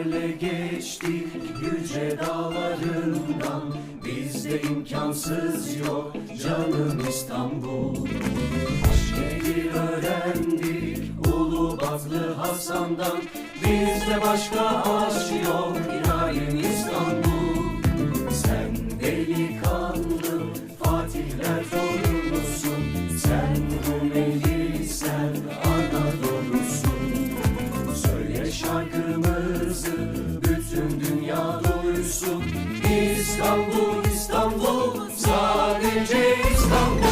Engellerle geçtik yüce dağlarından. Bizde imkansız yok canım İstanbul. Aşk nedir öğrendik Ulubatlı Hasan'dan. Bizde başka aşk yok İlahi İstanbul. Sen delikanlı Fatihler büyüsün İstanbul İstanbul sadece İstanbul.